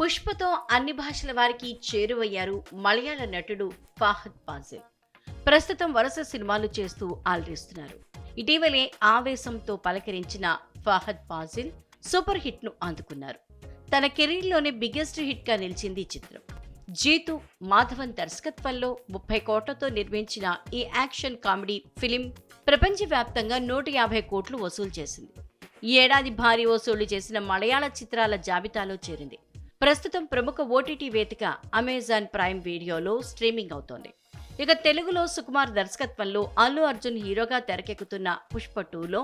పుష్పతో అన్ని భాషల వారికి చేరువయ్యారు మలయాళ నటుడు ఫాహద్ ఫాజిల్ ప్రస్తుతం వరుస సినిమాలు చేస్తూ ఆలరిస్తున్నారు. ఇటీవలే ఆవేశంతో పలకరించిన ఫాహద్ ఫాజిల్ సూపర్ హిట్ను అందుకున్నారు తన కెరీర్లోనే బిగ్గెస్ట్ హిట్గా నిలిచింది ఈ చిత్రం. జీతు మాధవన్ దర్శకత్వంలో ముప్పై కోట్లతో నిర్మించిన ఈ యాక్షన్ కామెడీ ఫిలిం ప్రపంచవ్యాప్తంగా నూట యాభై కోట్లు వసూలు చేసింది. ఈ ఏడాది భారీ వసూలు చేసిన మలయాళ చిత్రాల జాబితాలో చేరింది. ప్రస్తుతం ప్రముఖ ఓటీటీ వేదిక అమెజాన్ ప్రైమ్ వీడియోలో స్ట్రీమింగ్ అవుతోంది. ఇక తెలుగులో సుకుమార్ దర్శకత్వంలో అల్లు అర్జున్ హీరోగా తెరకెక్కుతున్న పుష్ప టూలో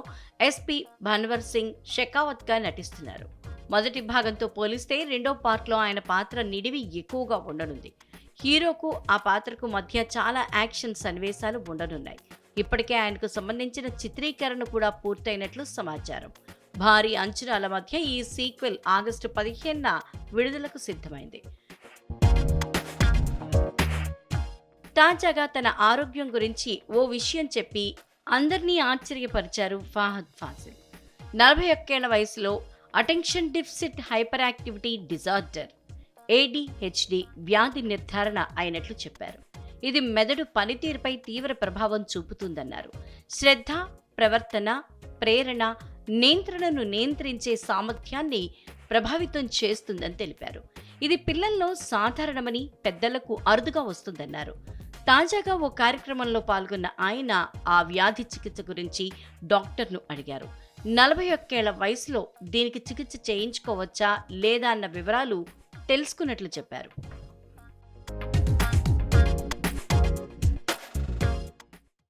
ఎస్పీ భన్వర్ సింగ్ షెకావత్గా నటిస్తున్నారు. మొదటి భాగంతో పోలిస్తే రెండో పార్ట్లో ఆయన పాత్ర నిడివి ఎక్కువగా ఉండనుంది. హీరోకు ఆ పాత్రకు మధ్య చాలా యాక్షన్ సన్నివేశాలు ఉండనున్నాయి. ఇప్పటికే ఆయనకు సంబంధించిన చిత్రీకరణ కూడా పూర్తయినట్లు సమాచారం. భారీ అంచనాల మధ్య ఈ సీక్వెల్ ఆగస్టు పదిహేనున విడుదలకు సిద్ధమైంది. తాజాగా తన ఆరోగ్యం గురించి ఓ విషయం చెప్పి అందరినీ ఆశ్చర్యపరిచారు ఫాహద్ ఫాజిల్ నలభై ఒక్కేళ్ళ వయసులో attention deficit hyperactivity disorder ADHD వ్యాధి నిర్ధారణ అయినట్లు చెప్పారు. ఇది మెదడు పనితీరుపై తీవ్ర ప్రభావం చూపుతుందన్నారు. శ్రద్ధ ప్రవర్తన ప్రేరణ నియంత్రణను నియంత్రించే సామర్థ్యాన్ని ప్రభావితం చేస్తుందని తెలిపారు. ఇది పిల్లల్లో సాధారణమని పెద్దలకు అరుదుగా వస్తుందన్నారు. తాజాగా ఓ కార్యక్రమంలో పాల్గొన్న ఆయన ఆ వ్యాధి చికిత్స గురించి డాక్టర్ను అడిగారు. నలభై ఒక్కేళ్ళ వయసులో దీనికి చికిత్స చేయించుకోవచ్చా లేదా అన్న వివరాలు తెలుసుకున్నట్లు చెప్పారు.